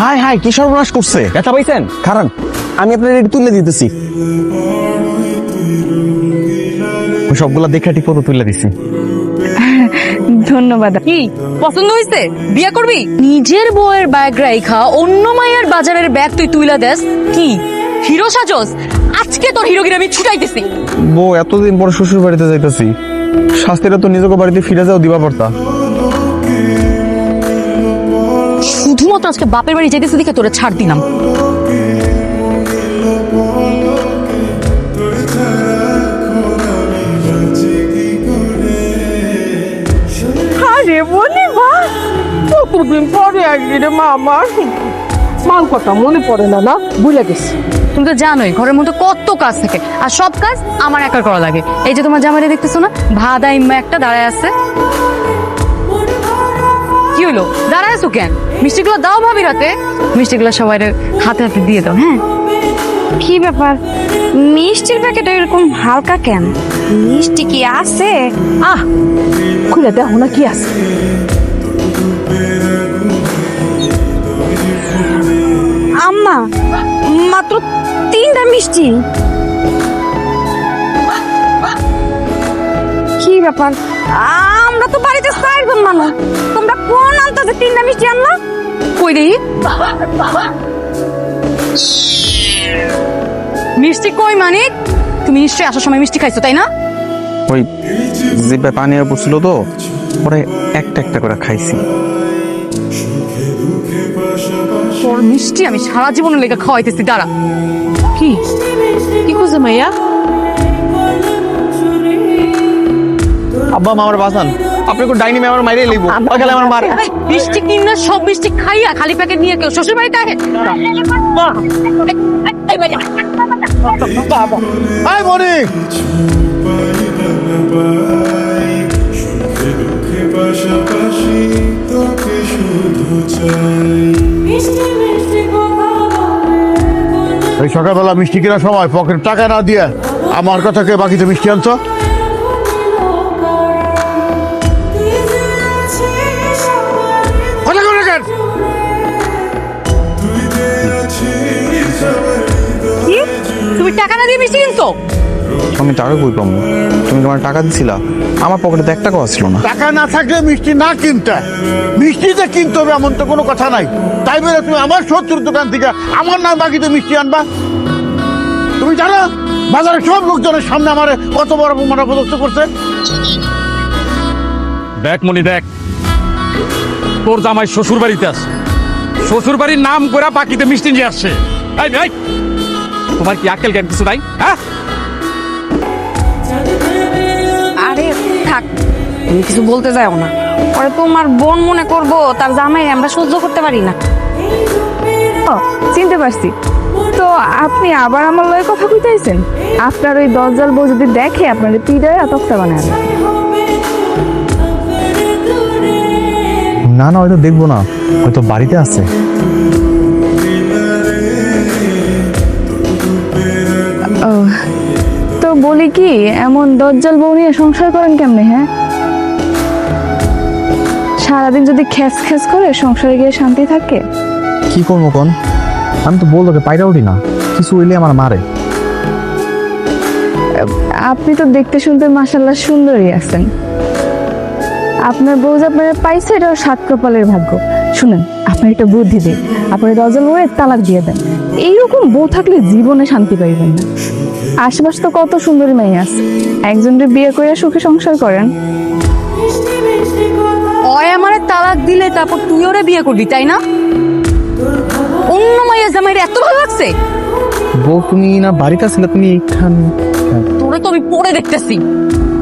High high কি সর্বনাশ করছে? ব্যথা পাইছেন? কারণ আমি আপনার এটি তুলে দিতেছি। সবগুলা দেখে ঠিক মতো তুলে দিছি। ধন্যবাদ। কি পছন্দ হইছে? বিয়ে করবি? নিজের বউয়ের ব্যাগ রাইখা অন্য মায়ের বাজারের ব্যাগ তুই তুইলা দেস? কি? হিরো সাজস? আজকে তোর হিরোগিরি আমি ছুটাইতেছি। বউ এতদিন পর শ্বশুর বাড়িতে যাইতেছি। শাস্তিটা তো নিজেকে বাড়িতে ফিরে যাও দিবা পারতা শুধুমাত্র আজকে বাপের বাড়ি যেতেছি দেখে তোরে ছাড় দিলাম। কতদিন পরে মা আমার। মাল কথা মনে পড়ে না না? ভুলে গেছি। তুমি তো জানোই ঘরের মধ্যে কত কাজ থাকে আর সব কাজ আমার একার করা লাগে। এই যে তোমার জামাইরে দেখতেছো না ভাদা ইম্মা একটা দাঁড়ায় আছে। কি হলো? দাঁড়ায় আছো কেন? মিষ্টিগুলো দাও ভাবি রাতে মিষ্টিগুলো সবাই হাতে হাতে দিয়ে দাও হ্যাঁ? কি ব্যাপার? মিষ্টির প্যাকেট এরকম হালকা কেন? মিষ্টি কি আছে? আহ খুলে দেখো না কি আছে। আম্মা মাত্র তিনটা মিষ্টি। কি ব্যাপার? আমরা তো বাড়িতে চারজন মানুষ? তোমরা কোন আনতাছে তিনটা মিষ্টি আনলা কই দেখি। মিষ্টি কই মানিক? তুমি নিশ্চয়ই আসার সময় মিষ্টি খাইছো তাই না? ওই জিভে পানি আর পড়ছিল তো পরে একটা একটা করে খাইছি। তোর মিষ্টি আমি সারা জীবনের লেগে খাওয়াইতেছি দাঁড়া। কি? কি খুঁজে মাইয়া? আব্বা মা আমার বাসান আপনি কোন ডাইনি মে আমার মাইরে লইব। ওখানে আমার মারে। মিষ্টি কিনা সব মিষ্টি খাইয়া খালি প্যাকেট নিয়ে কেউ শ্বশুর বাড়িতে আহে আই মনিক পাশাপাশি তোকে শুধু চাই এই সকালবেলা মিষ্টি কেনার সময় পকেট টাকা না দিয়ে আমার কথাকে বাকিতে মিষ্টি আনছো তুমি টাকা না দিয়ে মিষ্টি কিনছো? আমি টাকা কই পাবো? তুমি কি আমার টাকা দিছিলা? আমার পকেটে তো এক টাকাও ছিল না। টাকা না থাকলে মিষ্টি না কিনতে। মিষ্টি যে কিনতে হবে এমন তো কোনো কথা নাই। তাই বলে তুমি আমার শত্রুর দোকান থেকে আমার নাম বাকিতে মিষ্টি আনবা? তুমি জানো বাজারে সব লোকজনের সামনে আমার কত বড় অপমান অপদস্থ করছে? দেখ মনি দেখ। তোর জামাই শ্বশুর বাড়িতে আসে শ্বশুর বাড়ির নাম করে বাকিতে মিষ্টি নিয়ে আসছে। তোমার কি আকেল জ্ঞান কিছু নাই? হ্যাঁ? আরে থাক। তুমি কিছু বলতে যাও না। পরে তোমার বোন মনে করব তার জামাই আমরা সহ্য করতে পারি না। ও, চিনতে পারছি। তো আপনি আবার আমার লয়ে কথা কইতেছেন আপনার ওই দরজাল বউ যদি দেখে আপনার পিড়ায় তক্তা বানায় না না হয়তো দেখব না। হয়তো বাড়িতে আছে। তো বলি কি এমন দজ্জাল বউ নিয়ে সংসার করেন কেমনে হ্যাঁ? সারাদিন যদি খ্যাস খ্যাস করে সংসারে গিয়ে শান্তি থাকে? কি করব কোন? আমি তো বলতো পাইরা উঠি না কিছু হইলে আমার মারে। আপনি তো দেখতে শুনতে মাসাল্লাহ সুন্দরী আছেন। আপনার বউ যে আপনারা পাইছে এটাও সাত কপালের ভাগ্য। শুনেন আপনার একটা বুদ্ধি দিন আপনার দরজাল বউয়ের তালাক দিয়ে দেন। এইরকম বউ থাকলে জীবনে শান্তি পাইবেন না। আশেপাশে তো কত সুন্দরী মেয়ে আছে। একজনকে বিয়ে করে সুখে সংসার করেন। অয় আমারে তালাক দিলে তারপর তুই ওরে বিয়ে করবি তাই না? অন্য মাইয়া জামাইরে এত ভালো লাগছে? বউ তুমি না বাড়িতে আছিলে তুমি এইখান তোরে তো আমি পরে দেখতেছি।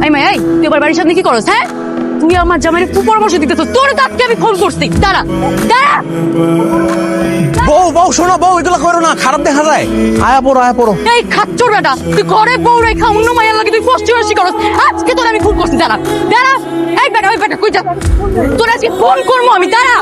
এই মাই এই তুই এবার বাড়ির সামনে কি করস হ্যাঁ? তুই আমার জামাইরে কুপরামর্শ দিতেছ তোর তাকে আমি ফোন করছি। দাঁড়া দাঁড়া! বউ, শোনো, বউ, এগুলো করো না, খারাপ দেখা যায়। আয়া পড়ো আয়া পড়ো। এই খাচ্চর বেটা? তুই ঘরে বউ রেখা, অন্য মায়ের লাগে তুই কষ্ট হয়ে করস। আজকে তোর আমি খুন করছি, দাঁড়া। দাঁড়া। এই বেটা, ওই বেটা, কই যা? তোর আজকে ফোন করব আমি, দাঁড়া।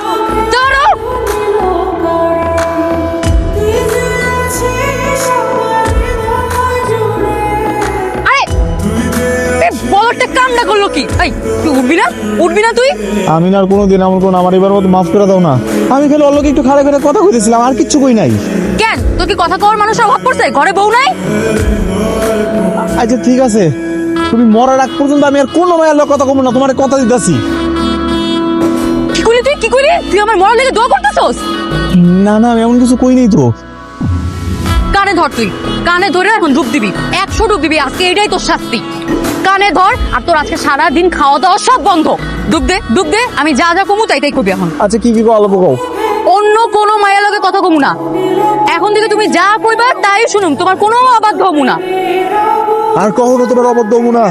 দাঁড়া আরে কাম কামটা করল কি? এই তুই উঠবি না? উঠবি না তুই? আমি না আর কোনোদিন এমন কোন আমার এবার মতো মাফ করে দাও না। আমি খালি অল্লকে একটু খারাপ করে কথা কইতেছিলাম আর কিচ্ছু কই নাই। কেন? তোর কি কথা কওয়ার মানুষের অভাব পড়ছে? ঘরে বউ নাই? আচ্ছা ঠিক আছে। তুমি মরার আগ পর্যন্ত আমি আর কোনো মায়ের লোক কথা কমো না তোমার কথা দিতেছি। কি করলি তুই? কি করলি তুই আমার মরার লেগে দোয়া করতেছস? না না আমি এমন কিছু কই নাই তো। কানে ধর তুই। কানে ধরে এখন ডুব দিবি। একশো ডুব দিবি। আজকে এটাই তোর শাস্তি। কানে ধর আর তোর আজকে সারা দিন খাওয়া দাওয়া সব বন্ধ। ডুব দে ডুব দে আমি যা যা কমু তাই তাই করবি এখন। আচ্ছা কি কি বলব কও অন্য কোনো মায়ের লগে কথা কমু না। এখন থেকে তুমি যা কইবা তাই শুনুম তোমার কোনো অবাধ্য হমু না। আর কখনো তোমার অবাধ্য হমু না?